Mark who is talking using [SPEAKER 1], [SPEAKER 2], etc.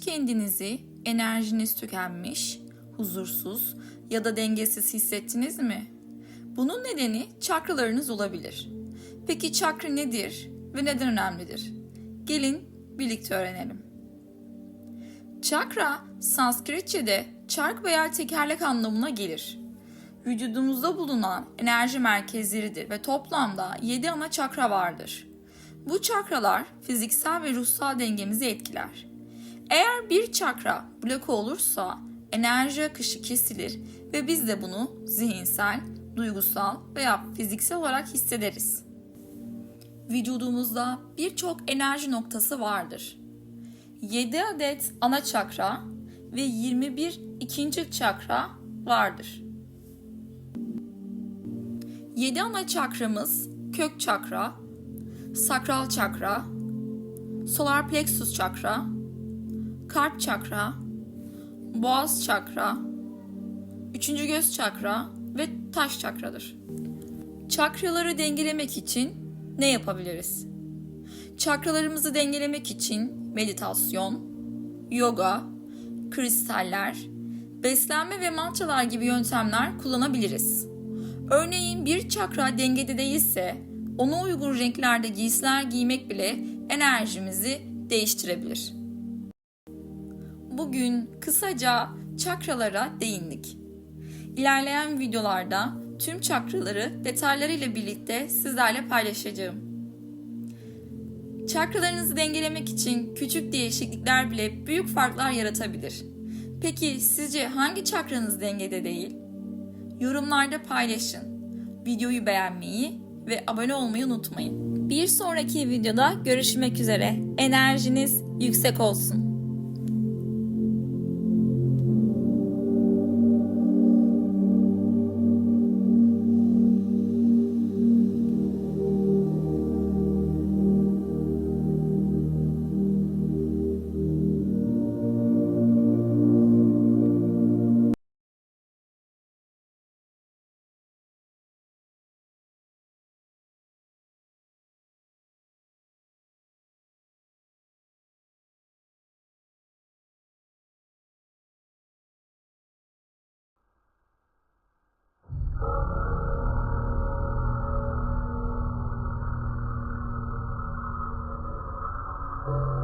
[SPEAKER 1] kendinizi enerjiniz tükenmiş, huzursuz ya da dengesiz hissettiniz mi? Bunun nedeni çakralarınız olabilir. Peki çakra nedir ve neden önemlidir? Gelin birlikte öğrenelim. Çakra, Sanskritçe'de çark veya tekerlek anlamına gelir. Vücudumuzda bulunan enerji merkezleridir ve toplamda 7 ana çakra vardır. Bu çakralar fiziksel ve ruhsal dengemizi etkiler. Eğer bir çakra bloke olursa enerji akışı kesilir ve biz de bunu zihinsel, duygusal veya fiziksel olarak hissederiz. Vücudumuzda birçok enerji noktası vardır. 7 adet ana çakra ve 21 ikinci çakra vardır. 7 ana çakramız kök çakra, sakral çakra, solar plexus çakra, kalp çakra, boğaz çakra, üçüncü göz çakra ve taş çakradır. Çakraları dengelemek için ne yapabiliriz? Çakralarımızı dengelemek için meditasyon, yoga, kristaller, beslenme ve mantralar gibi yöntemler kullanabiliriz. Örneğin bir çakra dengede değilse ona uygun renklerde giysiler giymek bile enerjimizi değiştirebilir. Bugün kısaca çakralara değindik. İlerleyen videolarda tüm çakraları detaylarıyla birlikte sizlerle paylaşacağım. Çakralarınızı dengelemek için küçük değişiklikler bile büyük farklar yaratabilir. Peki sizce hangi çakranız dengede değil? Yorumlarda paylaşın. Videoyu beğenmeyi ve abone olmayı unutmayın. Bir sonraki videoda görüşmek üzere. Enerjiniz yüksek olsun. Thank you.